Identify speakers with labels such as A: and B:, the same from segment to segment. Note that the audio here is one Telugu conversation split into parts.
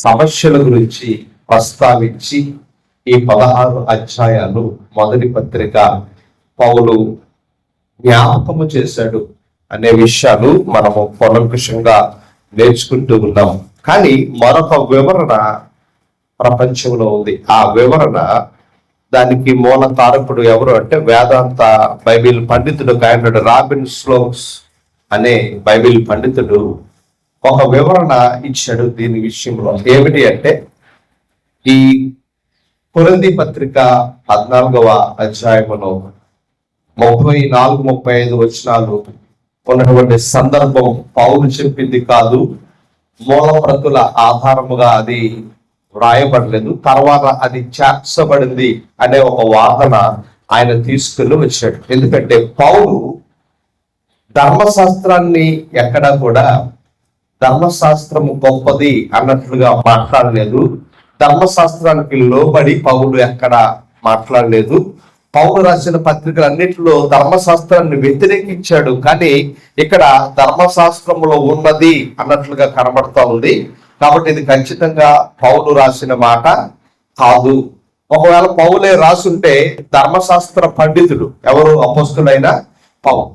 A: సమస్యల గురించి ప్రస్తావించి ఈ పదహారు అధ్యాయాలు మొదటి పత్రిక పౌలు జ్ఞాపకము చేశాడు అనే విషయాలు మనము పొలంకుషంగా నేర్చుకుంటూ ఉన్నాం. కానీ మరొక వివరణ ప్రపంచంలో ఉంది. ఆ వివరణ దానికి మూల తారకుడు ఎవరు అంటే వేదాంత బైబిల్ పండితుడు ఆయన రాబిన్ స్లోక్స్ అనే బైబిల్ పండితుడు ఒక వివరణ ఇచ్చాడు దీని విషయంలో. ఏమిటి అంటే ఈ పురంది పత్రిక పద్నాలుగవ అధ్యాయములో ముప్పై నాలుగు ముప్పై ఐదు వచనాలు ఉన్నటువంటి సందర్భం పౌరు చెప్పింది కాదు. మూలప్రతుల ఆధారముగా అది వ్రాయబడలేదు. తర్వాత అది చేర్చబడింది అనే ఒక వాదన ఆయన తీసుకుని వచ్చాడు. ఎందుకంటే పౌరు ధర్మశాస్త్రాన్ని ఎక్కడా కూడా ధర్మశాస్త్రము గొప్పది అన్నట్లుగా మాట్లాడలేదు. ధర్మశాస్త్రానికి లోబడి పౌలు ఎక్కడ మాట్లాడలేదు. పౌలు రాసిన పత్రికలన్నింటిలో ధర్మశాస్త్రాన్ని వ్యతిరేకించాడు. కానీ ఇక్కడ ధర్మశాస్త్రములో ఉన్నది అన్నట్లుగా కనబడతా ఉంది. కాబట్టి ఇది ఖచ్చితంగా పౌలు రాసిన మాట కాదు. ఒకవేళ పౌలే రాసుంటే ధర్మశాస్త్ర పండితుడు ఎవరు? అపోస్తులైన పౌలు.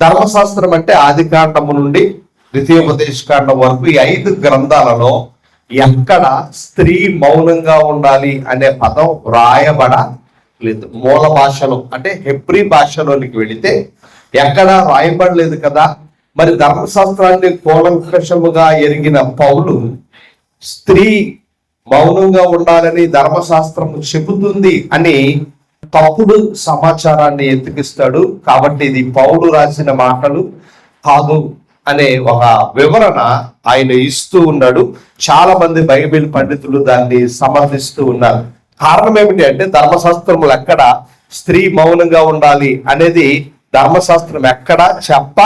A: ధర్మశాస్త్రం అంటే ఆది కాండము నుండి ద్వితీయోపదేశకాండం వరకు ఈ ఐదు గ్రంథాలలో ఎక్కడ స్త్రీ మౌనంగా ఉండాలి అనే పదం వ్రాయబడ లేదు. మూల భాషలో అంటే హెబ్రి భాషలోనికి వెళితే ఎక్కడ రాయబడలేదు కదా. మరి ధర్మశాస్త్రాన్ని కూలంకషముగా ఎరిగిన పౌలు స్త్రీ మౌనంగా ఉండాలని ధర్మశాస్త్రం చెబుతుంది అని తప్పుడు సమాచారాన్ని ఎత్తికిస్తాడు కాబట్టి ఇది పౌలు రాసిన మాటలు కాదు. అనే ఒక వివరణ ఆయన ఇస్తూ ఉన్నాడు. చాలా మంది బైబిల్ పండితులు దాన్ని సమర్థిస్తూ ఉన్నారు. కారణం ఏమిటి అంటే ధర్మశాస్త్రములు ఎక్కడ స్త్రీ మౌనంగా ఉండాలి అనేది ధర్మశాస్త్రం ఎక్కడ చెప్ప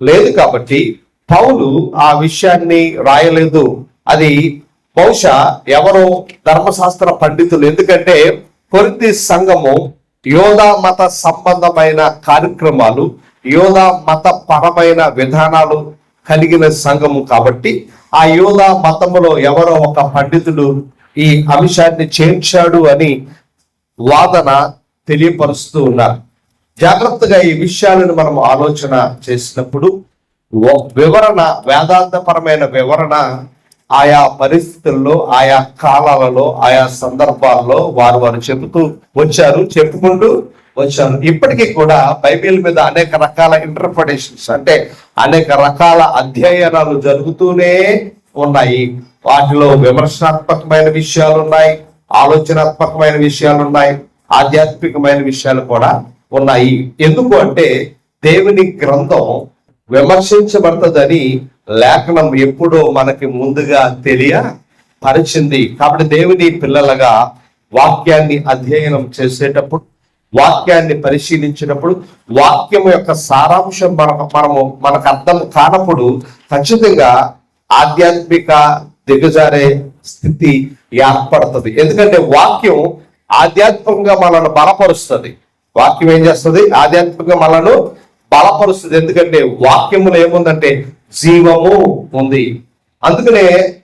A: లేదు కాబట్టి పౌలు ఆ విషయాన్ని రాయలేదు. అది బహుశా ఎవరో ధర్మశాస్త్ర పండితులు. ఎందుకంటే కొరింది సంఘము యోధా మత సంబంధమైన కార్యక్రమాలు యోధ మతపరమైన విధానాలు కలిగిన సంఘము కాబట్టి ఆ యోధ మతములో ఎవరో ఒక పండితుడు ఈ అంశాన్ని చేర్చాడు అని వాదన తెలియపరుస్తూ ఉన్నారు. జాగ్రత్తగా ఈ విషయాలను మనం ఆలోచన చేసినప్పుడు వివరణ వేదాంతపరమైన వివరణ ఆయా పరిస్థితుల్లో ఆయా కాలాలలో ఆయా సందర్భాల్లో వారు వారు చెబుతూ వచ్చారు చెప్పుకుంటూ వచ్చారు. ఇప్పటికీ కూడా బైబిల్ మీద అనేక రకాల ఇంటర్ప్రిటేషన్స్ అంటే అనేక రకాల అధ్యయనాలు జరుగుతూనే ఉన్నాయి. వాటిలో విమర్శనాత్మకమైన విషయాలు ఉన్నాయి ఆలోచనాత్మకమైన విషయాలు ఉన్నాయి ఆధ్యాత్మికమైన విషయాలు కూడా ఉన్నాయి. ఎందుకు అంటే దేవుని గ్రంథం విమర్శించబడుతుందని లేఖనం ఎప్పుడో మనకి ముందుగా తెలియ పరిచింది. కాబట్టి దేవుని పిల్లలుగా వాక్యాన్ని అధ్యయనం చేసేటప్పుడు వాక్యాన్ని పరిశీలించినప్పుడు వాక్యం యొక్క సారాంశం మనకు మనము మనకు అర్థం కానప్పుడు ఖచ్చితంగా ఆధ్యాత్మిక దిగజారే స్థితి ఏర్పడుతుంది. ఎందుకంటే వాక్యం ఆధ్యాత్మికంగా మనల్ని బలపరుస్తుంది. వాక్యం ఏం చేస్తుంది? ఆధ్యాత్మికంగా మనను బలపరుస్తుంది. ఎందుకంటే వాక్యములో ఏముందంటే జీవము ఉంది. అందుకనే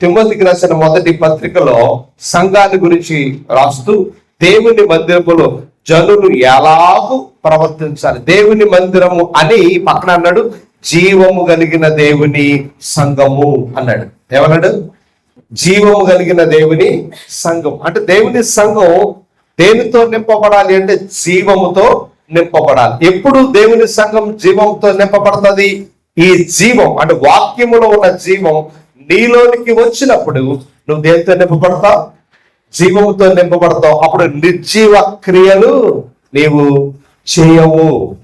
A: తిమ్మతికి రాసిన మొదటి పత్రికలో సంఘాన్ని గురించి రాస్తూ దేవుని మందిరములో జనులు ఎలాగూ ప్రవర్తించాలి? దేవుని మందిరము అని పక్కన అన్నాడు జీవము కలిగిన దేవుని సంఘము అన్నాడు. ఏమన్నాడు? జీవము కలిగిన దేవుని సంఘం. అంటే దేవుని సంఘం దేనితో నింపబడాలి అంటే జీవముతో నింపబడాలి. ఎప్పుడు దేవుని సంఘం జీవంతో నింపబడుతుంది? ఈ జీవం అంటే వాక్యములో ఉన్న జీవం నీలోనికి వచ్చినప్పుడు నువ్వు దేనితో నింపబడతావు? జీవముతో నింపబడతావు. అప్పుడు నిర్జీవ క్రియలు నీవు చేయవు.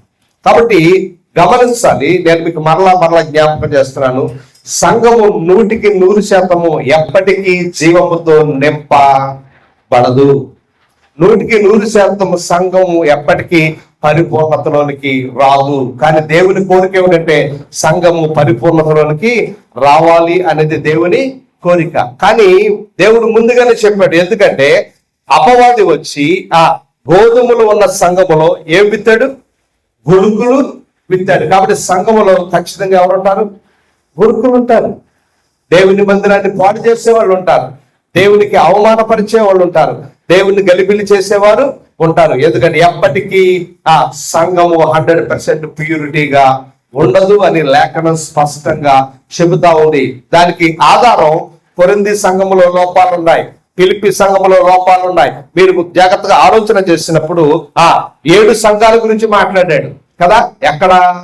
A: కాబట్టి గమనించాలి నేను మీకు మరలా మరలా జ్ఞాపకం చేస్తున్నాను. సంఘము నూటికి నూరు శాతము ఎప్పటికీ జీవముతో నింపబడదు. నూటికి నూరు శాతం సంఘము ఎప్పటికీ పరిపూర్ణతలోనికి రాదు. కానీ దేవుని కోరిక ఏమిటంటే సంఘము పరిపూర్ణతలోనికి రావాలి అనేది దేవుని కోరిక. కానీ దేవుడు ముందుగానే చెప్పాడు ఎందుకంటే అపవాది వచ్చి ఆ గోధుమలు ఉన్న సంఘములో ఏం విత్తాడు? గురుకులు విత్తాడు. కాబట్టి సంఘములో ఖచ్చితంగా ఎవరు ఉంటారు? గురుకులు ఉంటారు. దేవుని మందిరాన్ని పాడు చేసే వాళ్ళు ఉంటారు. దేవునికి అవమానపరిచే వాళ్ళు ఉంటారు. దేవుని గలిబిలి చేసేవారు ఉంటారు. ఎందుకంటే ఎప్పటికీ ఆ సంఘము హండ్రెడ్ పర్సెంట్ ప్యూరిటీగా ఉండదు అని లేఖనం స్పష్టంగా చెబుతా ఉంది. దానికి ఆధారం కొరింది సంఘములో లోపాలు ఉన్నాయి పిలిపి సంఘములో లోపాలు ఉన్నాయి మీరు జాగ్రత్తగా ఆలోచన చేసినప్పుడు ఆ ఏడు సంఘాల గురించి మాట్లాడాడు. కదా? ఎక్కడ?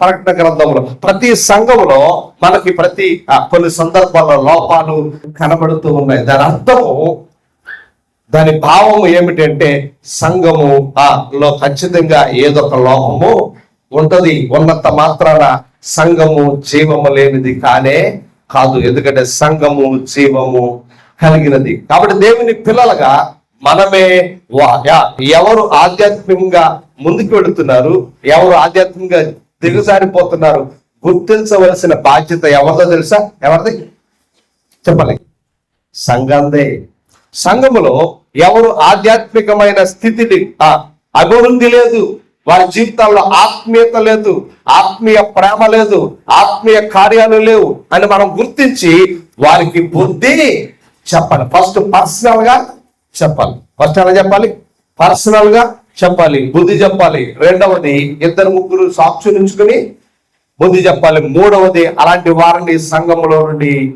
A: ప్రకటన గ్రంథంలో. ప్రతి సంఘములో మనకి ప్రతి ఆ, కొన్ని సందర్భాల్లో లోపాలు కనబడుతూ ఉన్నాయి. దాని అర్థము దాని భావము ఏమిటంటే సంఘము ఆ లో ఖచ్చితంగా ఏదో ఒక లోపము ఉంటది. ఉన్నంత మాత్రాన సంఘము జీవము లేనిది కానే కాదు. ఎందుకంటే సంఘము జీవము కలిగినది. కాబట్టి దేవుని పిల్లలుగా మనమే యా- ఎవరు ఆధ్యాత్మికంగా ముందుకు వెళుతున్నారు ఎవరు ఆధ్యాత్మికంగా దిగజారిపోతున్నారు గుర్తించవలసిన బాధ్యత ఎవరిదో తెలుసా? ఎవరిది? చెప్పాలి సంఘందే సంఘములో ఎవరు ఆధ్యాత్మికమైన స్థితిని అభివృద్ధి లేదు. వారి జీవితాల్లో ఆత్మీయత లేదు ఆత్మీయ ప్రేమ లేదు ఆత్మీయ కార్యాలు లేవు అని మనం గుర్తించి వారికి బుద్ధి చెప్పాలి. ఫస్ట్ పర్సనల్గా చెప్పాలి. ఫస్ట్ ఎలా చెప్పాలి? పర్సనల్గా చెప్పాలి. బుద్ధి చెప్పాలి. రెండవది ఇద్దరు ముగ్గురు సాక్షులు ఉంచుకుని బుద్ధి చెప్పాలి. మూడవది అలాంటి వారిని సంఘములో నుండి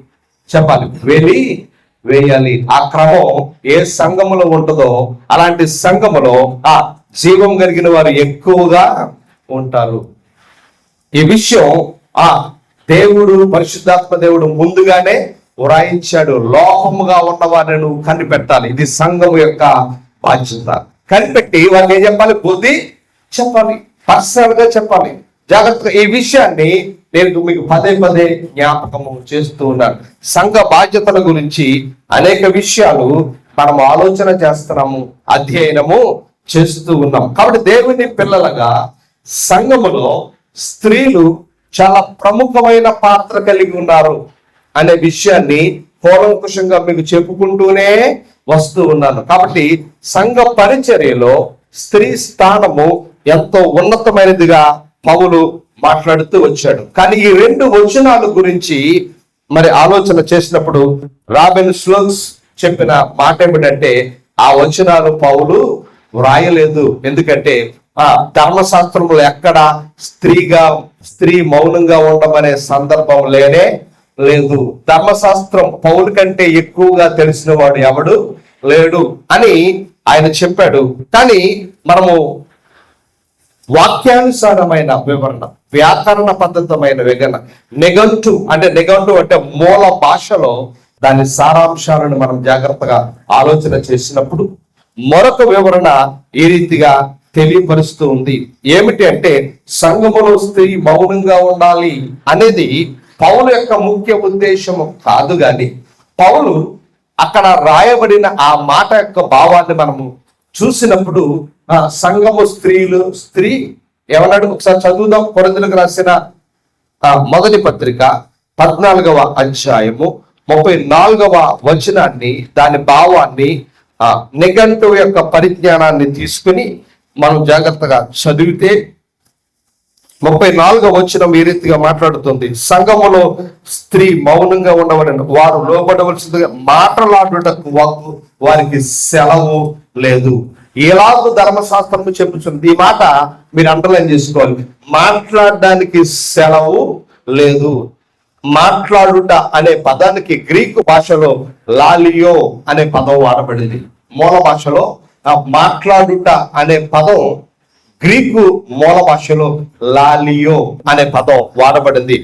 A: చెప్పాలి. వెళ్ళి వేయాలి. ఆ క్రమం ఏ సంఘములో ఉంటుందో అలాంటి సంఘములో ఆ జీవం కలిగిన వారు ఎక్కువగా ఉంటారు. ఈ విషయం ఆ దేవుడు పరిశుద్ధాత్మ దేవుడు ముందుగానే వ్రాయించాడు. లోహముగా ఉన్న వారిని నువ్వు కనిపెట్టాలి. ఇది సంఘం యొక్క బాధ్యత. కనిపెట్టి వాళ్ళు ఏం చెప్పాలి? బుద్ధి చెప్పాలి. పర్సనల్గా చెప్పాలి. జాగ్రత్తగా ఈ విషయాన్ని నేను మీకు పదే పదే జ్ఞాపకము చేస్తూ ఉన్నాను. సంఘ బాధ్యతల గురించి అనేక విషయాలు మనం ఆలోచన చేస్తున్నాము. అధ్యయనము చేస్తూ ఉన్నాం. కాబట్టి దేవుని పిల్లలుగా సంఘములో స్త్రీలు చాలా ప్రముఖమైన పాత్ర కలిగి ఉన్నారు అనే విషయాన్ని పూర్వకుశంగా మీకు చెప్పుకుంటూనే వస్తూ ఉన్నాను. కాబట్టి సంఘ పరిచర్యలో స్త్రీ స్థానము ఎంతో ఉన్నతమైనదిగా పౌలు మాట్లాడుతూ వచ్చాడు. కానీ ఈ రెండు వచనాల గురించి మరి ఆలోచన చేసినప్పుడు రాబెన్ స్లోక్స్ చెప్పిన మాట ఏమిటంటే ఆ వచనాలు పౌలు వ్రాయలేదు ఎందుకంటే ఆ ధర్మశాస్త్రంలో ఎక్కడ స్త్రీగా స్త్రీ మౌనంగా ఉండమనే సందర్భం లేనే లేదు. ధర్మశాస్త్రం పౌలు కంటే ఎక్కువగా తెలిసిన వాడు ఎవడు? లేడు అని ఆయన చెప్పాడు. కానీ మనము వాక్యానుసారమైన వివరణ వ్యాకరణ పద్ధతమైన వివరణ నిఘంటు అంటే నిఘంటు అంటే మూల భాషలో దాని సారాంశాలను మనం జాగ్రత్తగా ఆలోచన చేసినప్పుడు మరొక వివరణ ఈ రీతిగా తెలియపరుస్తూ ఉంది. ఏమిటి అంటే సంఘములో స్త్రీ మౌనంగా ఉండాలి అనేది పౌలు యొక్క ముఖ్య ఉద్దేశము కాదు గాని పౌలు అక్కడ రాయబడిన ఆ మాట యొక్క భావాన్ని మనము చూసినప్పుడు సంఘము స్త్రీలు స్త్రీ ఏమన్నాడు ఒకసారి చదువుదాం. కొరందులకు రాసిన ఆ మొదటి పత్రిక పద్నాలుగవ అధ్యాయము ముప్పై నాలుగవ వచనాన్ని దాని భావాన్ని నిఘంటు యొక్క పరిజ్ఞానాన్ని తీసుకుని మనం జాగ్రత్తగా చదివితే ముప్పై నాలుగో వచ్చిన ఈ రీతిగా మాట్లాడుతుంది? సంఘములో స్త్రీ మౌనంగా ఉండవలని వారు లోబడవలసిందిగా మాటలాడుటకు వాకు వారికి సెలవు లేదు. ఎలాగో ధర్మశాస్త్రము చెప్పుచుంది ఈ మాట మీరు అండర్లైన్ చేసుకోవాలి. మాట్లాడడానికి సెలవు లేదు. మాట్లాడుట అనే పదానికి గ్రీకు భాషలో లాలియో అనే పదం వాడబడింది. మూల భాషలో మాట్లాడుట అనే పదం గ్రీకు మూల భాషలో లాలియో అనే పదం వాడబడింది.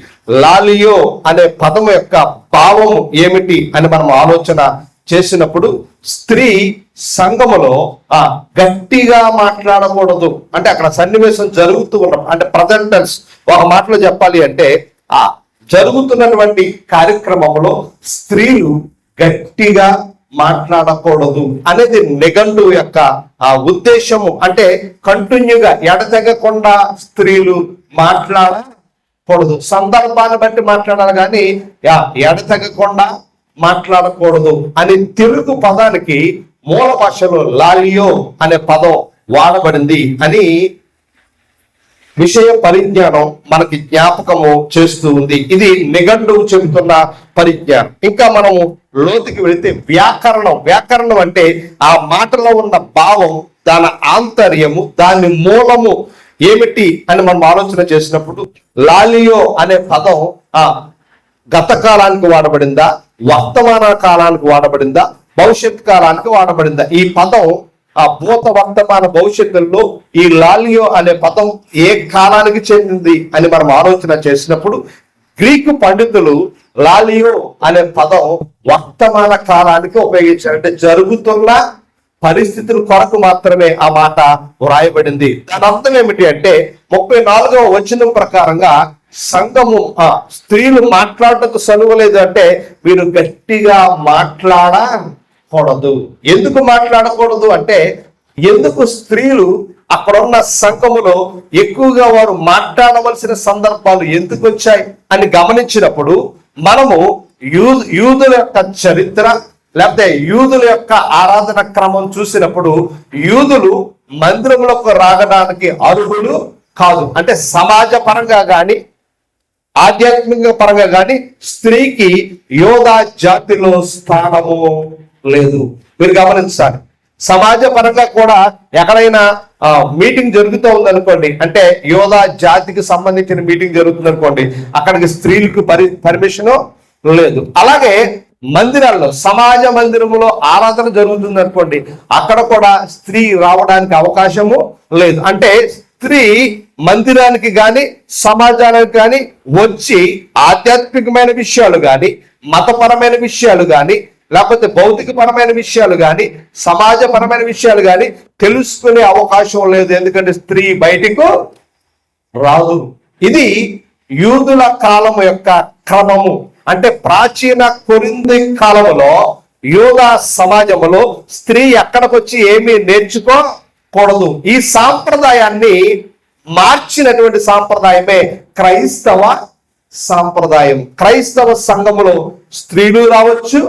A: లాలియో అనే పదం యొక్క భావం ఏమిటి అని మనం ఆలోచన చేసినప్పుడు స్త్రీ సంఘములో ఆ గట్టిగా మాట్లాడకూడదు. అంటే అక్కడ సన్నివేశం జరుగుతూ ఉండడం అంటే ప్రజెంటెన్స్ ఒక మాటలో చెప్పాలి అంటే ఆ జరుగుతున్నటువంటి కార్యక్రమంలో స్త్రీలు గట్టిగా మాట్లాడకూడదు అనేది నిఘండు యొక్క ఆ ఉద్దేశము. అంటే కంటిన్యూగా ఎడతెగకుండా స్త్రీలు మాట్లాడకూడదు. సందర్భాన్ని బట్టి మాట్లాడాలి కానీ యా, ఎడతెగకుండా మాట్లాడకూడదు అని తెలుగు పదానికి మూల భాషలో లాలియో అనే పదం వాడబడింది అని విషయ పరిజ్ఞానం మనకి జ్ఞాపకము చేస్తూ ఉంది. ఇది నిఘంటువు చెబుతున్న పరిజ్ఞానం. ఇంకా మనము లోతుకి వెళితే వ్యాకరణం. వ్యాకరణం అంటే ఆ మాటలో ఉన్న భావం దాని ఆంతర్యము దాని మూలము ఏమిటి అని మనం ఆలోచన చేసినప్పుడు లాలియో అనే పదం ఆ గత కాలానికి వాడబడిందా? వర్తమాన కాలానికి వాడబడిందా? భవిష్యత్ కాలానికి వాడబడిందా? ఈ పదం ఆ భూత వర్తమాన భవిష్యత్తుల్లో ఈ లాలియో అనే పదం ఏ కాలానికి చెందింది అని మనం ఆలోచన చేసినప్పుడు గ్రీకు పండితులు లాలియో అనే పదం వర్తమాన కాలానికి ఉపయోగించారు. అంటే జరుగుతున్న పరిస్థితుల కొరకు మాత్రమే ఆ మాట వ్రాయబడింది. దాని అర్థం ఏమిటి అంటే ముప్పై నాలుగవ వచనం ప్రకారంగా సంఘము స్త్రీలు మాట్లాడటకు సనువలేదు అంటే వీరు గట్టిగా మాట్లాడకూడదు ఎందుకు మాట్లాడకూడదు అంటే ఎందుకు స్త్రీలు అక్కడున్న సంఘములో ఎక్కువగా వారు మాట్లాడవలసిన సందర్భాలు ఎందుకు వచ్చాయి అని గమనించినప్పుడు మనము యూ యూదుల యొక్క చరిత్ర లేకపోతే యూదుల యొక్క ఆరాధన క్రమం చూసినప్పుడు యూదులు మందిరంలోకి రాగడానికి అర్హులు కాదు. అంటే సమాజ పరంగా కానీ ఆధ్యాత్మిక పరంగా కానీ స్త్రీకి యోగా జాతిలో స్థానము లేదు. మీరు గమనించాలి. సమాజ పరంగా కూడా ఎక్కడైనా మీటింగ్ జరుగుతూ ఉందనుకోండి అంటే యోధా జాతికి సంబంధించిన మీటింగ్ జరుగుతుంది అనుకోండి అక్కడికి స్త్రీలకు పరి పర్మిషను లేదు. అలాగే మందిరాల్లో సమాజ మందిరంలో ఆరాధన జరుగుతుంది అనుకోండి అక్కడ కూడా స్త్రీ రావడానికి అవకాశము లేదు. అంటే స్త్రీ మందిరానికి గాని సమాజానికి కానీ వచ్చి ఆధ్యాత్మికమైన విషయాలు కానీ మతపరమైన విషయాలు కానీ లేకపోతే భౌతికపరమైన విషయాలు కానీ సమాజపరమైన విషయాలు కానీ తెలుసుకునే అవకాశం లేదు. ఎందుకంటే స్త్రీ బయటకు రాదు. ఇది యూదుల కాలం యొక్క క్రమము. అంటే ప్రాచీన కొరింది కాలంలో యోగ సమాజంలో స్త్రీ ఎక్కడికి వచ్చి ఏమీ నేర్చుకోకూడదు. ఈ సాంప్రదాయాన్ని మార్చినటువంటి సాంప్రదాయమే క్రైస్తవ సాంప్రదాయం. క్రైస్తవ సంఘములో స్త్రీలు రావచ్చు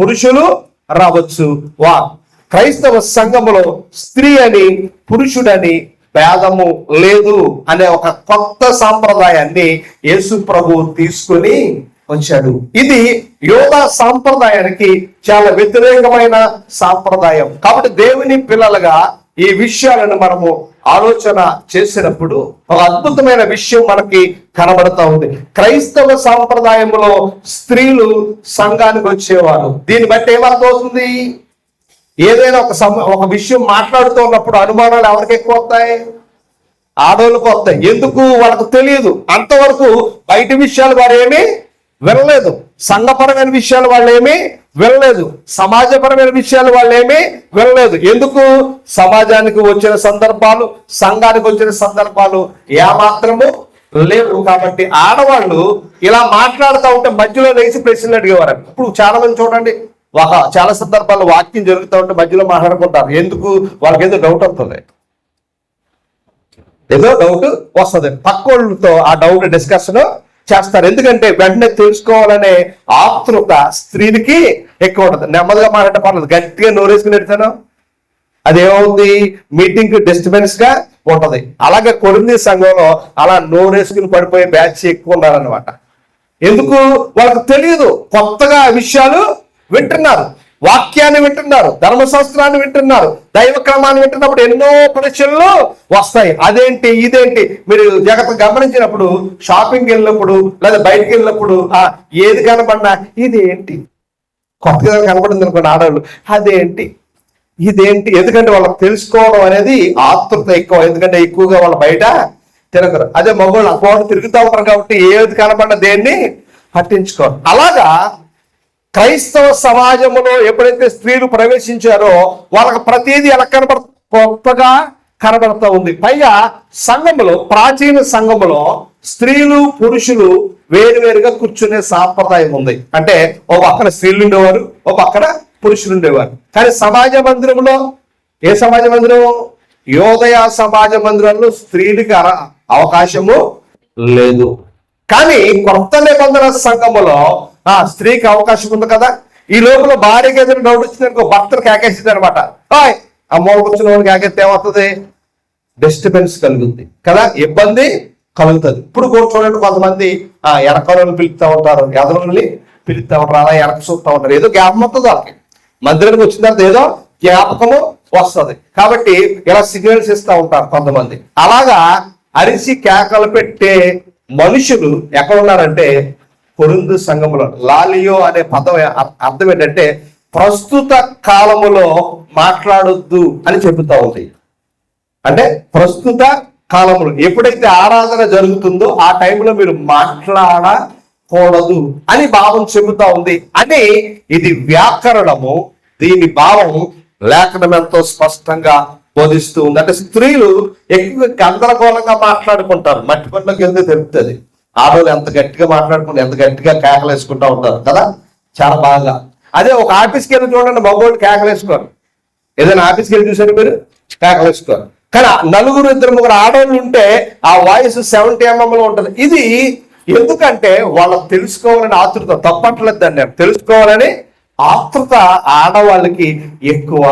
A: పురుషులు రావచ్చు. వా. క్రైస్తవ సంఘములో స్త్రీ అని పురుషుడని భేదము లేదు అనే ఒక కొత్త సాంప్రదాయాన్ని యేసు ప్రభు తీసుకొని వచ్చాడు. ఇది యోగా సాంప్రదాయానికి చాలా వ్యతిరేకమైన సాంప్రదాయం. కాబట్టి దేవుని పిల్లలుగా ఈ విషయాలను మనము ఆలోచన చేసినప్పుడు ఒక అద్భుతమైన విషయం మనకి కనబడతా ఉంది. క్రైస్తవ సాంప్రదాయంలో స్త్రీలు సంఘానికి వచ్చేవారు. దీన్ని బట్టి ఏమర్థమవుతుంది? ఏదైనా ఒక సమ ఒక విషయం మాట్లాడుతూ ఉన్నప్పుడు అనుమానాలు ఎవరికి ఎక్కువ వస్తాయి ఆడవాళ్ళకు వస్తాయి. ఎందుకు? వాళ్ళకు తెలియదు. అంతవరకు బయట విషయాలు వారు ఏమీ వినలేదు. సంఘపరమైన విషయాలు వాళ్ళు ఏమీ వెళ్ళలేదు సమాజపరమైన విషయాలు వాళ్ళు ఏమీ ఎందుకు? సమాజానికి వచ్చిన సందర్భాలు సంఘానికి వచ్చిన సందర్భాలు ఏమాత్రము లేవు కాబట్టి ఆడవాళ్ళు ఇలా మాట్లాడుతూ ఉంటే మధ్యలో లేచి ప్రశ్నలు అడిగేవారు. ఇప్పుడు చాలా మంది చూడండి. చాలా సందర్భాల్లో వాక్యం జరుగుతూ ఉంటే మధ్యలో మాట్లాడుకుంటారు. ఎందుకు? వాళ్ళకి ఏదో డౌట్ వస్తుంది. ఏదో డౌట్ వస్తుంది. పక్కోళ్ళతో ఆ డౌట్ డిస్కషన్ చేస్తారు. ఎందుకంటే వెంటనే తెలుసుకోవాలనే ఆతృత స్త్రీలకి ఎక్కువ ఉంటుంది. నెమ్మదిగా మాట్లాడే పర్లేదు గట్టిగా నోరేసుకుని పెడతాను అదేమవుతుంది మీటింగ్ డిస్టర్బెన్స్గా ఉంటది. అలాగే కొరింది సంఘంలో అలా నోరేసుకుని పడిపోయే బ్యాచ్ ఎక్కువ ఉన్నారనమాట ఎందుకు? వాళ్ళకి తెలియదు. కొత్తగా విషయాలు వింటున్నారు. వాక్యాన్ని వింటున్నారు ధర్మశాస్త్రాన్ని వింటున్నారు దైవ క్రమాన్ని వింటున్నప్పుడు ఎన్నో ప్రశ్నలు వస్తాయి. అదేంటి ఇదేంటి? మీరు జగత్ గమనించినప్పుడు షాపింగ్ వెళ్ళినప్పుడు లేదా బయటకు వెళ్ళినప్పుడు ఏది కనపడినా ఇదేంటి? కొత్తగా కనపడింది అనుకోండి ఆడవాళ్ళు అదేంటి? ఇదేంటి? ఎందుకంటే వాళ్ళకి తెలుసుకోవడం అనేది ఆతృత ఎక్కువ. ఎందుకంటే ఎక్కువగా వాళ్ళ బయట తిరగరు. అదే మగవాళ్ళు అక్కడ తిరుగుతూ ఉంటారు కాబట్టి ఏది కనపడిన దేన్ని పట్టించుకోరు. అలాగా క్రైస్తవ సమాజంలో ఎప్పుడైతే స్త్రీలు ప్రవేశించారో వాళ్ళకి ప్రతిదీ ఎలా కనబడ కొత్తగా కనబడతా ఉంది. పైగా సంఘములో ప్రాచీన సంఘములో స్త్రీలు పురుషులు వేరువేరుగా కూర్చునే సాంప్రదాయం ఉంది. అంటే ఓ పక్కన స్త్రీలు ఉండేవారు ఓ పక్కన పురుషులు ఉండేవారు. కానీ సమాజ మందిరంలో ఏ సమాజ మందిరం? యోదయ సమాజ మందిరంలో స్త్రీలకు అవకాశము లేదు. కానీ కొత్త నిబంధన సంఘములో ఆ స్త్రీకి అవకాశం ఉంది కదా? ఈ లోపల భార్యకి ఏదైనా డౌట్ వచ్చింది అనుకో భర్తను కేకేసింది అనమాట. హాయ్ అమ్మ కూర్చున్న వాడికి కేకేస్తే ఏమవుతుంది? డిస్టర్బెన్స్ కలుగుతుంది కదా? ఇబ్బంది కలుగుతుంది. ఇప్పుడు కూడా చూడండి కొంతమంది ఆ ఎరకలను పిలుస్తూ ఉంటారు. ఎదలని పిలుస్తూ ఉంటారు. అలా ఎరక చూస్తూ ఉంటారు. ఏదో జ్ఞాపకం వస్తుంది వాళ్ళకి. మందిరానికి వచ్చిన తర్వాత ఏదో జ్ఞాపకము వస్తుంది. కాబట్టి ఇలా సిగ్నల్స్ ఇస్తూ ఉంటారు కొంతమంది. అలాగా అరిసి కేకలు పెట్టే మనుషులు ఎక్కడ ఉన్నారంటే కొరిందు సంఘములో లాలియో అనే పదం అర్థం ఏంటంటే ప్రస్తుత కాలములో మాట్లాడొద్దు అని చెబుతా ఉంది. అంటే ప్రస్తుత కాలంలో ఎప్పుడైతే ఆరాధన జరుగుతుందో ఆ టైంలో మీరు మాట్లాడకూడదు అని భావం చెబుతా ఉంది. అని ఇది వ్యాకరణము దీని భావం లేఖనం ఎంతో స్పష్టంగా బోధిస్తూ ఉంది. అంటే స్త్రీలు ఎక్కువ గందరగోళంగా మాట్లాడుకుంటారు. మట్టి పనులకు వెళ్తే తెలుపుతుంది? ఆడవాళ్ళు ఎంత గట్టిగా మాట్లాడుకుంటూ ఎంత గట్టిగా కేకలు వేసుకుంటా ఉంటారు కదా? చాలా బాగా. అదే ఒక ఆఫీస్కి వెళ్ళి చూడండి మగవాళ్ళు కేకలు వేసుకోరు ఏదైనా ఆఫీస్కి వెళ్ళి చూసారు మీరు? కేకలేసుకోరు. కానీ నలుగురు ఇద్దరు ముగ్గురు ఆడవాళ్ళు ఉంటే ఆ వాయిస్ సెవెంటీ ఎంఎంలో ఉంటుంది. ఇది ఎందుకంటే వాళ్ళకి తెలుసుకోవాలని ఆతృత తప్పట్లేదు దాన్ని తెలుసుకోవాలని ఆతృత ఆడవాళ్ళకి ఎక్కువ.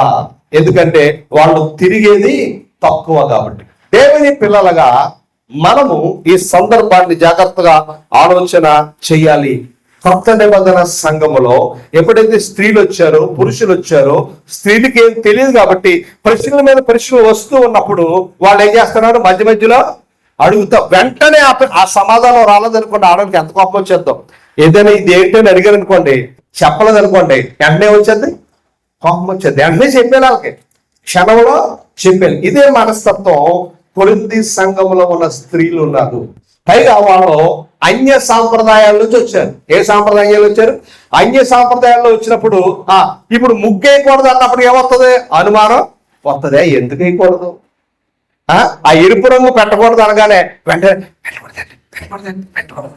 A: ఎందుకంటే వాళ్ళు తిరిగేది తక్కువ కాబట్టి. దేవుని పిల్లలుగా మనము ఈ సందర్భాన్ని జాగ్రత్తగా ఆలోచన చేయాలి. కొత్త నిబంధన సంఘములో ఎప్పుడైతే స్త్రీలు వచ్చారో పురుషులు వచ్చారో స్త్రీలకి ఏం తెలియదు కాబట్టి ప్రశ్నల మీద ప్రశ్నలు వస్తూ ఉన్నప్పుడు వాళ్ళు ఏం చేస్తున్నారు? మధ్య మధ్యలో అడుగుతా వెంటనే ఆ సమాధానం రాలేదనుకోండి ఆడవాళ్ళకి ఎంత కోపం వచ్చేద్దాం. ఏదైనా ఇది ఏంటని అడిగారు అనుకోండి చెప్పలేదు అనుకోండి వెంటనే వచ్చేది? కోపం వచ్చేది. వెంటనే చెప్పేది వాళ్ళకి. క్షణంలో చెప్పాను ఇదే మనస్తత్వం కొలింది సంఘంలో ఉన్న స్త్రీలు ఉన్నారు. పైగా వాళ్ళు అన్య సాంప్రదాయాల నుంచి వచ్చారు. ఏ సాంప్రదాయాలు వచ్చారు? అన్య సాంప్రదాయాల్లో వచ్చినప్పుడు ఆ ఇప్పుడు ముగ్గేయకూడదు అన్నప్పుడు ఏమొస్తుంది అనుమానం? వస్తుంది ఎందుకు వేయకూడదు? ఆ ఆ ఎరుపు రంగు పెట్టకూడదు అనగానే వెంటనే పెట్టకూడదండి పెట్టకూడదండి పెట్టకూడదు.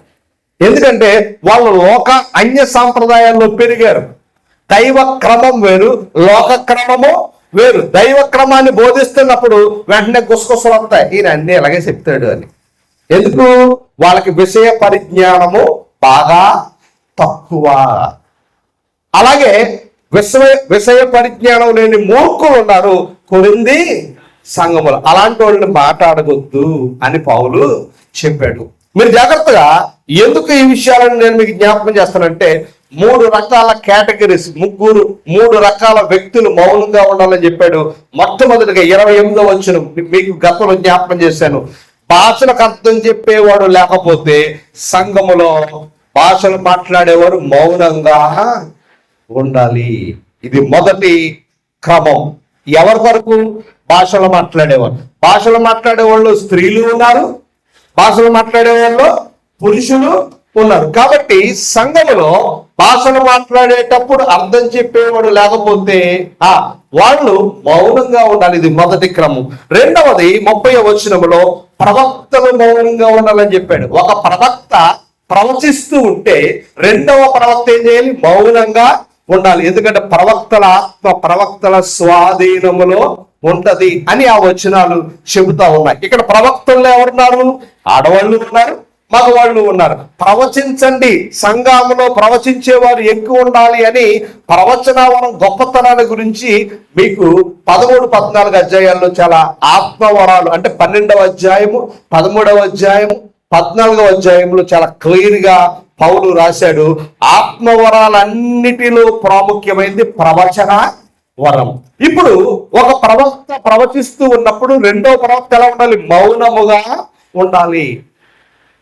A: ఎందుకంటే వాళ్ళు లోక అన్య సాంప్రదాయాల్లో పెరిగారు. దైవ క్రమం వేరు లోక క్రమము వేరు. దైవ క్రమాన్ని బోధిస్తున్నప్పుడు వెంటనే గుసగుసలు వస్తాయి. ఈయన అన్ని ఇలాగే చెప్తాడు అని. ఎందుకు? వాళ్ళకి విషయ పరిజ్ఞానము బాగా తక్కువ. అలాగే విషయ విషయ పరిజ్ఞానం లేని మూర్ఖులు ఉన్నారు. కొరింది సంఘములు. అలాంటి వాళ్ళని మాట్లాడగొద్దు అని పావులు చెప్పాడు. మీరు జాగ్రత్తగా ఎందుకు ఈ విషయాలను నేను మీకు జ్ఞాపకం చేస్తానంటే మూడు రకాల కేటగిరీస్ ముగ్గురు మూడు రకాల వ్యక్తులు మౌనంగా ఉండాలని చెప్పాడు. మొట్టమొదటిగా ఇరవై ఎనిమిదో వచ్చిన మీకు గతంలో జ్ఞాపకం చేశాను. భాషలకు అర్థం చెప్పేవాడు లేకపోతే సంఘములో భాషలు మాట్లాడేవారు మౌనంగా ఉండాలి. ఇది మొదటి క్రమం. ఎవరి వరకు భాషలు మాట్లాడేవారు భాషలు మాట్లాడే వాళ్ళు స్త్రీలు ఉన్నారు. భాషలు మాట్లాడే వాళ్ళు పురుషులు ఉన్నారు. కాబట్టి సంఘములో భాషను మాట్లాడేటప్పుడు అర్థం చెప్పేవాడు లేకపోతే ఆ వాళ్ళు మౌనంగా ఉండాలి. ఇది మొదటి క్రమం. రెండవది ముప్పై వచనములో ప్రవక్తలు మౌనంగా ఉండాలని చెప్పాడు. ఒక ప్రవక్త ప్రవచిస్తూ ఉంటే రెండవ ప్రవక్త ఏం చేయాలి? మౌనంగా ఉండాలి. ఎందుకంటే ప్రవక్తల ఆత్మ ప్రవక్తల స్వాధీనములో ఉంటది అని ఆ వచనాలు చెబుతా ఉన్నాయి. ఇక్కడ ప్రవక్తల్లో ఎవరున్నారు? ఆడవాళ్ళు ఉన్నారు. మగవాళ్ళు ఉన్నారు. ప్రవచించండి. సంఘములో ప్రవచించేవారు ఎక్కువ ఉండాలి అని ప్రవచనావరం గొప్పతనాల గురించి మీకు పదమూడు పద్నాలుగు అధ్యాయాల్లో చాలా ఆత్మవరాలు అంటే పన్నెండవ అధ్యాయము పదమూడవ అధ్యాయము పద్నాలుగవ అధ్యాయంలో చాలా క్లియర్గా పౌలు రాశాడు. ఆత్మవరాలన్నిటిలో ప్రాముఖ్యమైనది ప్రవచన వరం. ఇప్పుడు ఒక ప్రవక్త ప్రవచిస్తూ ఉన్నప్పుడు రెండో ప్రవక్త ఎలా ఉండాలి? మౌనముగా ఉండాలి.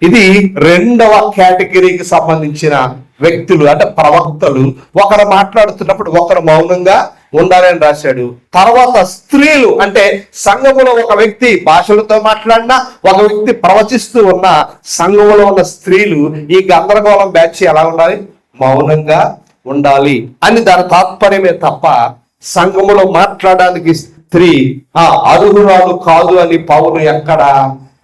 A: ఇది రెండవ కేటగిరీకి సంబంధించిన వ్యక్తులు అంటే ప్రవక్తలు. ఒకరు మాట్లాడుతున్నప్పుడు ఒకరు మౌనంగా ఉండాలని రాశాడు. తర్వాత స్త్రీలు అంటే సంఘములో ఒక వ్యక్తి భాషలతో మాట్లాడినా ఒక వ్యక్తి ప్రవచిస్తూ ఉన్న సంఘములో ఉన్న స్త్రీలు ఈ గందరగోళం బ్యాచ్ ఎలా ఉండాలి? మౌనంగా ఉండాలి. అని దాని తాత్పర్యమే తప్ప సంఘములో మాట్లాడడానికి స్త్రీ ఆ అర్హురాలు కాదు అని పౌరులు ఎక్కడ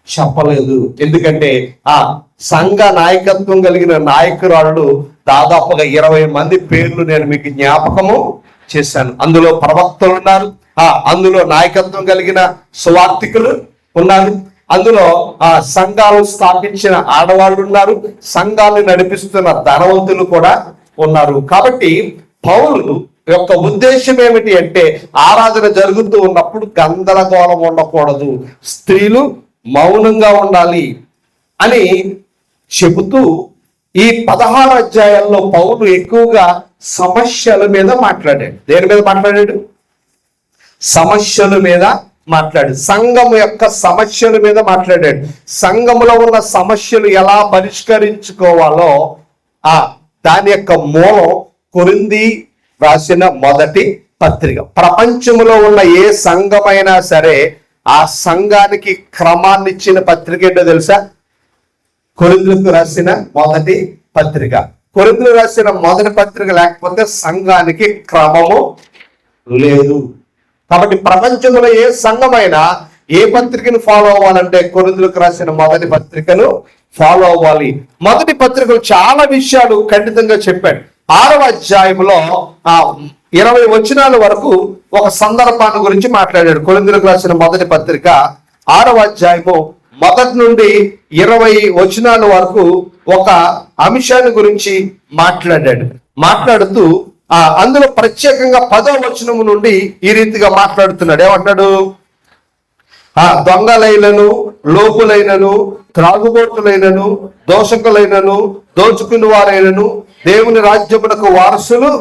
A: చెప్పలేదు. ఎందుకంటే ఆ సంఘ నాయకత్వం కలిగిన నాయకురాళ్ళు దాదాపుగా ఇరవై మంది పేర్లు నేను మీకు జ్ఞాపకము చేశాను. అందులో ప్రవక్తలు ఉన్నారు. ఆ అందులో నాయకత్వం కలిగిన సువార్థికులు ఉన్నారు. అందులో ఆ సంఘాలు స్థాపించిన ఆడవాళ్ళు ఉన్నారు. సంఘాలు నడిపిస్తున్న ధనవంతులు కూడా ఉన్నారు. కాబట్టి పౌలు యొక్క ఉద్దేశం ఏమిటి అంటే ఆరాధన జరుగుతూ ఉన్నప్పుడు గందరగోళం ఉండకూడదు. స్త్రీలు మౌనంగా ఉండాలి అని చెబుతూ ఈ పదహారు అధ్యాయాల్లో పౌలు ఎక్కువగా సమస్యల మీద మాట్లాడాడు. దేని మీద మాట్లాడాడు? సమస్యల మీద మాట్లాడు సంఘం యొక్క సమస్యల మీద మాట్లాడాడు. సంఘములో ఉన్న సమస్యలు ఎలా పరిష్కరించుకోవాలో ఆ దాని యొక్క మూలం కొరింది రాసిన మొదటి పత్రిక. ప్రపంచంలో ఉన్న ఏ సంఘమైనా సరే ఆ సంఘానికి క్రమాన్ని ఇచ్చిన పత్రిక ఏంటో తెలుసా? కొరిందులకు రాసిన మొదటి పత్రిక. కొరిందులు రాసిన మొదటి పత్రిక లేకపోతే సంఘానికి క్రమము లేదు. కాబట్టి ప్రపంచంలో ఏ సంఘమైనా ఏ పత్రికను ఫాలో అవ్వాలంటే కొరిందులకు రాసిన మొదటి పత్రికను ఫాలో అవ్వాలి. మొదటి పత్రికలు చాలా విషయాలు ఖండితంగా చెప్పాడు. ఆరవ అధ్యాయంలో ఆ ఇరవై వచనాల వరకు ఒక సందర్భాన్ని గురించి మాట్లాడాడు. కొరిందులకు రాసిన మొదటి పత్రిక ఆరవ అధ్యాయము మొదటి నుండి ఇరవై వచనాల వరకు ఒక అంశాన్ని గురించి మాట్లాడాడు. మాట్లాడుతూ ఆ అందులో ప్రత్యేకంగా పదో వచనము నుండి ఈ రీతిగా మాట్లాడుతున్నాడు. ఏమంటాడు ఆ దొంగలైనను లోపులైనను త్రాగుబోతులైనను దోషకులైనను దోచుకుని వారైనను దేవుని రాజ్యమునకు వారసులు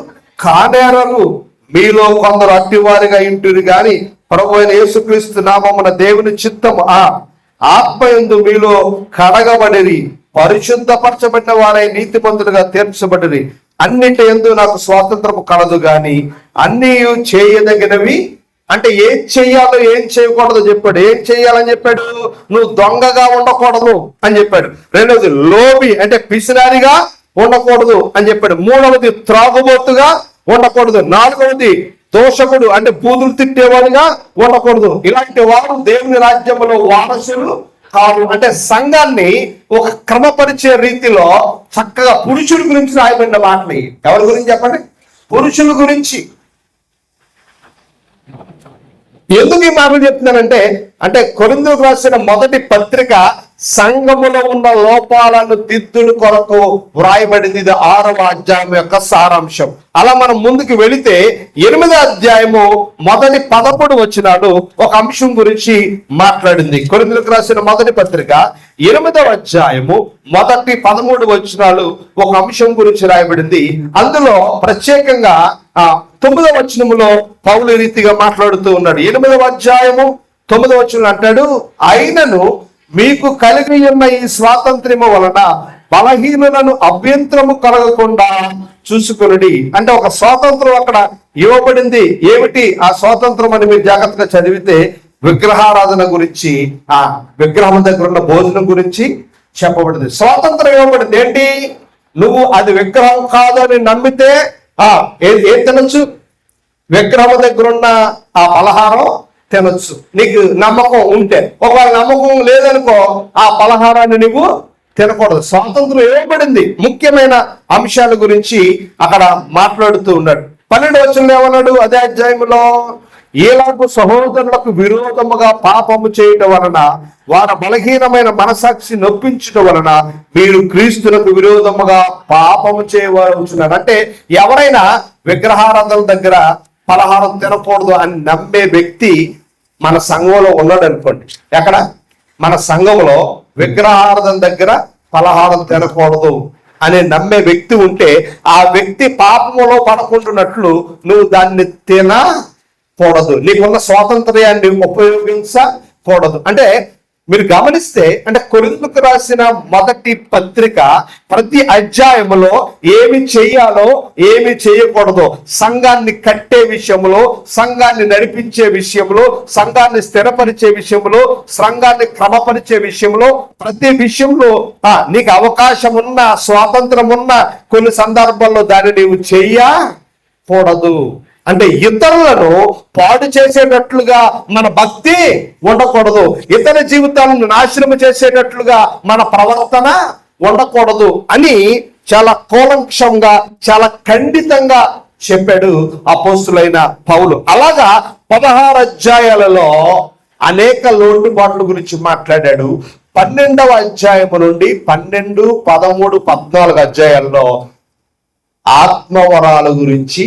A: కానేరరు. మీలో కొందరు అట్టివారిగా ఇంటురు గాని ప్రభు అయిన యేసుక్రీస్తు నామమున దేవుని చిత్తము ఆ ఆత్మ ఎందు మీలో కడగబడిరి పరిశుద్ధపరచబడిన వారై నీతిమంతులుగా తీర్చబడిరి. అన్నిటి ఎందు నాకు స్వాతంత్రము కలదు గాని అన్ని చేయదగినవి అంటే ఏం చెయ్యాలో ఏం చేయకూడదు చెప్పాడు. ఏం చెయ్యాలని చెప్పాడు? నువ్వు దొంగగా ఉండకూడదు అని చెప్పాడు. రెండవది లోబి అంటే పిసినారిగా ఉండకూడదు అని చెప్పాడు. మూడవది త్రాగుబోతుగా ఉండకూడదు. నాలుగవది దోషకుడు అంటే బూదులు తిట్టేవాడుగా ఉండకూడదు. ఇలాంటి వారు దేవుని రాజ్యంలో వారసులు కాదు. అంటే సంఘాన్ని ఒక క్రమపరిచే రీతిలో చక్కగా పురుషుల గురించి రాయబడిన మాటని ఎవరి గురించి చెప్పండి? పురుషుల గురించి. ఎందుకు ఈ మాటలు చెప్తున్నానంటే అంటే కొరిందుకు రాసిన మొదటి పత్రిక సంఘములో ఉన్న లోపాలను దిద్దుడు కొరకు వ్రాయబడింది ఇది ఆరవ అధ్యాయం యొక్క సారాంశం. అలా మనం ముందుకు వెళితే ఎనిమిదో అధ్యాయము మొదటి పదకొండు వచ్చినాడు ఒక అంశం గురించి మాట్లాడింది. కొరిందులకు రాసిన మొదటి పత్రిక ఎనిమిదవ అధ్యాయము మొదటి పదమూడు వచ్చినాడు ఒక అంశం గురించి రాయబడింది. అందులో ప్రత్యేకంగా ఆ తొమ్మిదవ వచనములో పౌలు రీతిగా మాట్లాడుతూ ఉన్నాడు. ఎనిమిదవ అధ్యాయము తొమ్మిదవ వచనం అంటాడు అయినను మీకు కలిగి ఉన్న ఈ స్వాతంత్ర్యము వలన బలహీనులను అభ్యంతరము కలగకుండా చూసుకునుడి. అంటే ఒక స్వాతంత్రం అక్కడ ఇవ్వబడింది. ఏమిటి? ఆ స్వాతంత్రం అని మీరు జాగ్రత్తగా చదివితే విగ్రహారాధన గురించి ఆ విగ్రహం దగ్గర ఉన్న భోజనం గురించి చెప్పబడింది. స్వాతంత్రం ఇవ్వబడింది. ఏంటి? నువ్వు అది విగ్రహం కాదు అని నమ్మితే ఆ ఏది తినచ్చు? విగ్రహం దగ్గర ఉన్న ఆ పలహారం తినొచ్చు. నీకు నమ్మకం ఉంటే. ఒకవేళ నమ్మకం లేదనుకో ఆ పలహారాన్ని నువ్వు తినకూడదు. స్వాతంత్రం ఇవ్వబడింది ముఖ్యమైన అంశాల గురించి అక్కడ మాట్లాడుతూ ఉన్నాడు. పన్నెండు వచ్చిన ఏమన్నాడు? అదే అధ్యాయంలో ఈలాగు సహోదరులకు విరోధముగా పాపము చేయటం వలన వారి బలహీనమైన మనసాక్షి నొప్పించడం వలన మీరు క్రీస్తులకు విరోధముగా పాపము చేయవారు అంటే ఎవరైనా విగ్రహారాధన దగ్గర పలహారం తినకూడదు అని నమ్మే వ్యక్తి మన సంఘంలో ఉన్నాడు అనుకోండి ఎక్కడ? మన సంఘంలో విగ్రహార్థం దగ్గర ఫలహారం తినకూడదు అని నమ్మే వ్యక్తి ఉంటే ఆ వ్యక్తి పాపములో పడుకుంటున్నట్లు నువ్వు దాన్ని తినకూడదు. నీకున్న స్వాతంత్ర్యాన్ని ఉపయోగించకూడదు. అంటే మీరు గమనిస్తే అంటే కొరిందుకు రాసిన మొదటి పత్రిక ప్రతి అధ్యాయములో ఏమి చేయాలో ఏమి చేయకూడదో సంఘాన్ని కట్టే విషయంలో సంఘాన్ని నడిపించే విషయంలో సంఘాన్ని స్థిరపరిచే విషయంలో సంఘాన్ని క్రమపరిచే విషయంలో ప్రతి విషయంలో నీకు అవకాశం ఉన్న స్వాతంత్రం ఉన్న కొన్ని సందర్భాల్లో దాన్ని నీవు చెయ్యకూడదు అంటే ఇతరులను పాడు చేసేటట్లుగా మన భక్తి ఉండకూడదు. ఇతర జీవితాలను నాశనం చేసేటట్లుగా మన ప్రవర్తన ఉండకూడదు అని చాలా కూలంక్షంగా చాలా ఖండితంగా చెప్పాడు అపోస్తులైన పౌలు. అలాగా పదహారు అధ్యాయాలలో అనేక లోటుపాట్ల గురించి మాట్లాడాడు. పన్నెండవ అధ్యాయము నుండి పన్నెండు పదమూడు పద్నాలుగు అధ్యాయాల్లో ఆత్మవరాల గురించి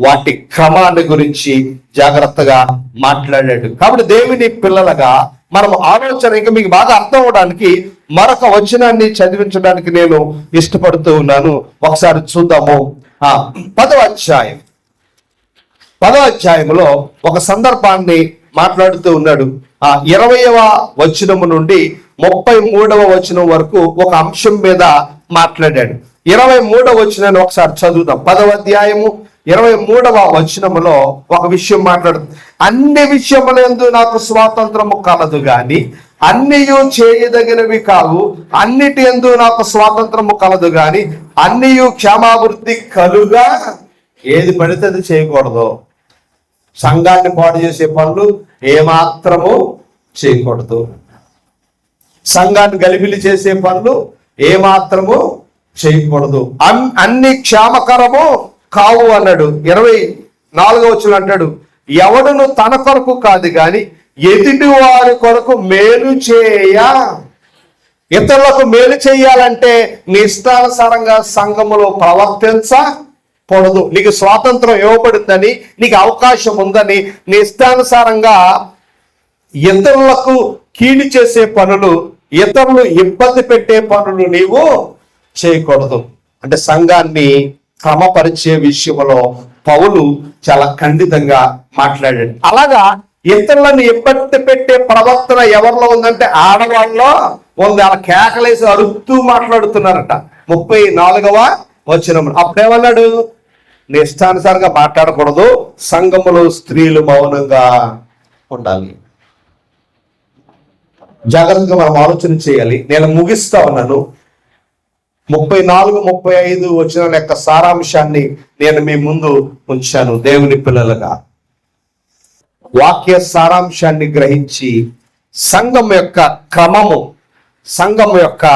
A: వాటి క్రమాన్ని గురించి జాగ్రత్తగా మాట్లాడాడు. కాబట్టి దేవుని పిల్లలుగా మనం ఆలోచన ఇంకా మీకు బాగా అర్థం అవడానికి మరొక వచనాన్ని చదివించడానికి నేను ఇష్టపడుతూ ఉన్నాను. ఒకసారి చూద్దాము. ఆ పదవ అధ్యాయం. పదవ అధ్యాయంలో ఒక సందర్భాన్ని మాట్లాడుతూ ఉన్నాడు. ఆ ఇరవయవ వచనము నుండి ముప్పై మూడవ వచనం వరకు ఒక అంశం మీద మాట్లాడాడు. ఇరవై మూడవ వచనాన్ని ఒకసారి చదువుదాం. పదవ అధ్యాయము ఇరవై మూడవ వచనములో ఒక విషయం మాట్లాడు అన్ని విషయములందు నాకు స్వాతంత్రము కలదు గాని అన్నియు చేయదగినవి కావు అన్నిటి ఎందు నాకు స్వాతంత్రము కలదు గాని అన్నియు క్షమాభివృద్ధి కలుగా ఏది పడితే అది చేయకూడదు. సంఘాన్ని పాడు చేసే పనులు ఏమాత్రము చేయకూడదు. సంఘాన్ని గలిబిలి చేసే పనులు ఏమాత్రము చేయకూడదు. అన్- అన్ని క్షేమకరము కావు అన్నాడు. ఇరవై నాలుగో వచ్చిన అంటాడు ఎవడును తన కొరకు కాదు కానీ ఎదుటి వారి కొరకు మేలు చేయ. ఇతరులకు మేలు చేయాలంటే నీ ఇష్టానుసారంగా సంఘములో ప్రవర్తించకూడదు నీకు స్వాతంత్రం ఇవ్వబడిందని నీకు అవకాశం ఉందని నీ ఇష్టానుసారంగా ఇతరులకు కీడు చేసే పనులు ఇతరులు ఇబ్బంది పెట్టే పనులు నీవు చేయకూడదు. అంటే సంఘాన్ని క్రమపరిచే విషయంలో పౌలు చాలా ఖండితంగా మాట్లాడాడు. అలాగా ఇతరులను ఇబ్బంది పెట్టే ప్రవర్తన ఎవరిలో ఉందంటే ఆడవాళ్ళలో ఉంది. అలా కేకలేసి అరుస్తూ మాట్లాడుతున్నారట. ముప్పై నాలుగవ వచ్చిన అప్పుడేమన్నాడు నీ ఇష్టానుసారంగా మాట్లాడకూడదు. సంఘములో స్త్రీలు మౌనంగా ఉండాలి. జాగ్రత్తగా మనం ఆలోచన చేయాలి. నేను ముగిస్తా ఉన్నాను. ముప్పై నాలుగు ముప్పై ఐదు వచ్చిన యొక్క సారాంశాన్ని నేను మీ ముందు ఉంచాను దేవుని పిల్లలుగా. వాక్య సారాంశాన్ని గ్రహించి సంఘం యొక్క క్రమము సంఘం యొక్క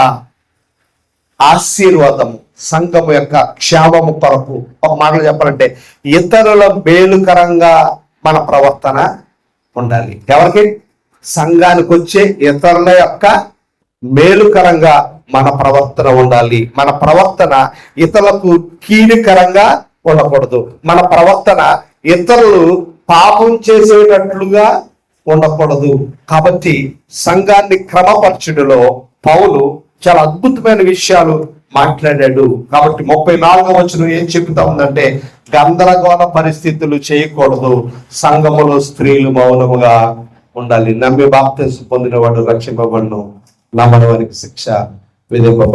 A: ఆశీర్వాదము సంఘం యొక్క క్షేమము కొరకు ఒక మాటలు చెప్పాలంటే ఇతరుల మేలుకరంగా మన ప్రవర్తన ఉండాలి. ఎవరికి? సంఘానికి వచ్చే ఇతరుల యొక్క మేలుకరంగా మన ప్రవర్తన ఉండాలి. మన ప్రవర్తన ఇతరులకు కీలికరంగా ఉండకూడదు. మన ప్రవర్తన ఇతరులు పాపం చేసేటట్లుగా ఉండకూడదు. కాబట్టి సంఘాన్ని క్రమపరచడంలో పౌలు చాలా అద్భుతమైన విషయాలు మాట్లాడాడు. కాబట్టి ముప్పై నాలుగవ వచ్చిన ఏం చెబుతా ఉందంటే గందరగోళ పరిస్థితులు చేయకూడదు. సంఘములో స్త్రీలు మౌనముగా ఉండాలి. నమ్మి బాప్తిసం పొందిన వాడు రక్షింపబడును. నమ్మని వారికి శిక్ష with a